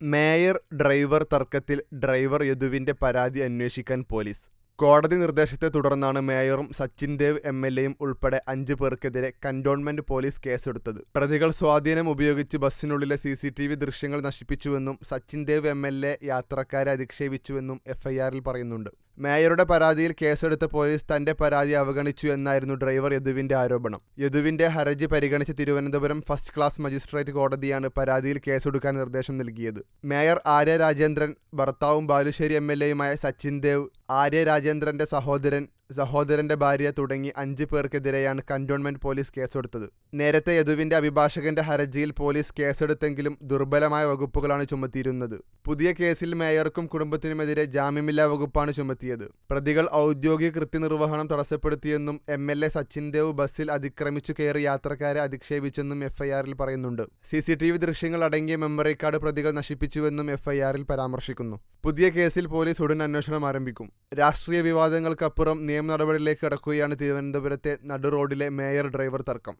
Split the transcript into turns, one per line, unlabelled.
Mayor driver തർക്കത്തിൽ driver യദുവിന്റെ പരാതി അന്വേഷിക്കാൻ പോലീസ്. കോടതി നിർദ്ദേശത്തെ തുടർന്നാണ് മേയറും സച്ചിൻ ദേവ് എം എൽ എയും ഉൾപ്പെടെ അഞ്ച് പേർക്കെതിരെ കന്റോൺമെന്റ് പോലീസ് കേസെടുത്തത്. പ്രതികൾ സ്വാധീനം ഉപയോഗിച്ച് ബസ്സിനുള്ളിലെ സി സി ടി വി ദൃശ്യങ്ങൾ നശിപ്പിച്ചുവെന്നും Sachin Dev M L A യാത്രക്കാരെ അധിക്ഷേപിച്ചുവെന്നും എഫ്ഐആറിൽ പറയുന്നുണ്ട്. മേയറുടെ പരാതിയിൽ കേസെടുത്ത പോലീസ് തന്റെ പരാതി അവഗണിച്ചു എന്നായിരുന്നു ഡ്രൈവർ യദുവിന്റെ ആരോപണം. യദുവിന്റെ ഹർജി പരിഗണിച്ച തിരുവനന്തപുരം ഫസ്റ്റ് ക്ലാസ് മജിസ്ട്രേറ്റ് കോടതിയാണ് പരാതിയിൽ കേസെടുക്കാൻ നിർദ്ദേശം നൽകിയത്. മേയർ ആര്യ രാജേന്ദ്രൻ ഭർത്താവും ബാലുശ്ശേരി എം എൽ എയുമായ സച്ചിൻ ദേവ് ആര്യ രാജേന്ദ്രന്റെ സഹോദരൻ സഹോദരന്റെ ഭാര്യ തുടങ്ങി അഞ്ച് പേർക്കെതിരെയാണ് കന്റോൺമെന്റ് പോലീസ് കേസെടുത്തത്. നേരത്തെ യദുവിന്റെ അഭിഭാഷകന്റെ ഹർജിയിൽ പോലീസ് കേസെടുത്തെങ്കിലും ദുർബലമായ വകുപ്പുകളാണ് ചുമത്തിയിരുന്നത്. പുതിയ കേസിൽ മേയർക്കും കുടുംബത്തിനുമെതിരെ ജാമ്യമില്ലാ വകുപ്പാണ് ചുമത്തിയത്. പ്രതികൾ ഔദ്യോഗിക കൃത്യനിർവഹണം തടസ്സപ്പെടുത്തിയെന്നും M L A Sachin Dev ബസ്സിൽ അതിക്രമിച്ചു കയറി യാത്രക്കാരെ അധിക്ഷേപിച്ചെന്നും എഫ്ഐആറിൽ പറയുന്നുണ്ട്. സി സി ടി വി ദൃശ്യങ്ങൾ അടങ്ങിയ മെമ്മറി കാർഡ് പ്രതികൾ നശിപ്പിച്ചുവെന്നും എഫ്ഐആറിൽ പരാമർശിക്കുന്നു. പുതിയ കേസിൽ പോലീസ് ഉടൻ അന്വേഷണം ആരംഭിക്കും. രാഷ്ട്രീയ വിവാദങ്ങൾക്കപ്പുറം നിയമ നടപടിയിലേക്ക് കടക്കുകയാണ് തിരുവനന്തപുരത്തെ നടുറോഡിലെ മേയർ ഡ്രൈവർ തർക്കം.